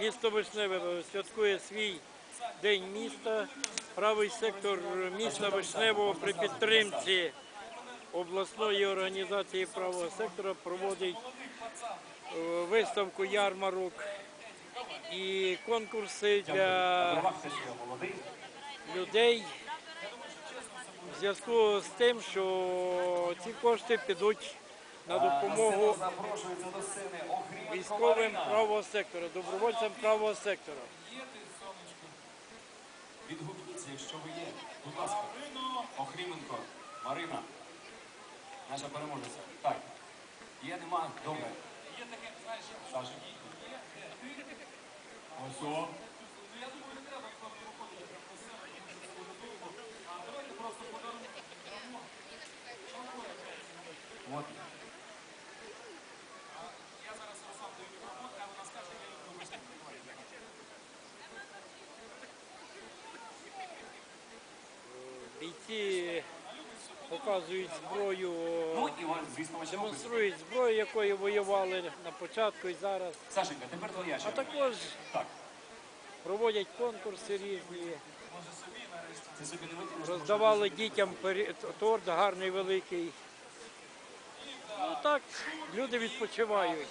Місто Вишневе святкує свій день міста. Правий сектор міста Вишневого при підтримці обласної організації правого сектора проводить е, виставку ярмарок і конкурси для людей в зв'язку з тим, що ці кошти підуть на допомогу військовим правого сектора, добровольцям правого сектора. Відгукніться, якщо ви є. Будь ласка. Охріменко Марина. Наша переможниця. Так. Є, нема? Добре. Є таке, знаєш, Саша. Ось о. От. Бійці показують зброю, Ну, і вам, звісно, ваші описи. демонструють зброю, якою воювали на початку і зараз. Сашенька, тепер твоя А також проводять конкурси різні, роздавали дітям торт гарний великий. Ну так, люди відпочивають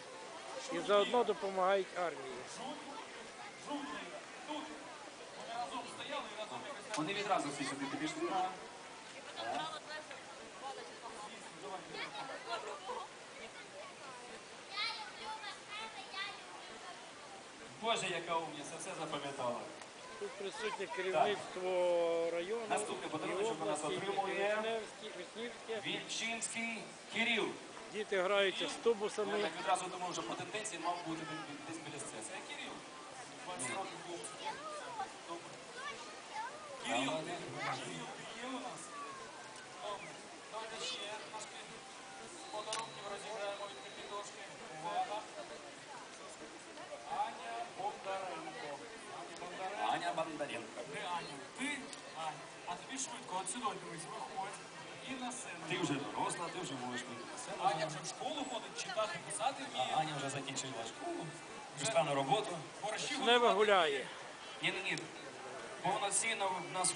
і заодно допомагають армії. Вони відразу всі сюди підійшли. Боже, яка умниця, все запам'ятала. Тут присутнє керівництво району Наступний подарунок у нас отримує Вільчинський Кирил. Діти граються з Я тубусами. так відразу думав, що по тенденції мав бути десь біля сцени. Це Кирил. 20 років хлопцю. Кирил. Є у нас. Добре. Давайте ще подарунків розіграємо від капітошки. Увага. Аня Бондаренко. Аня Бондаренко. Де Аня? Ти? Аня. А тобі швидко, от сюди дивись, виходь. І на сцену. Ти вже доросла, ти вже можеш вийти на сцену. Аня вже в школу ходить, читати, писати А. Аня вже закінчила школу, пішла на роботу. Борщі гуляє. Ні, ні, ні. В нас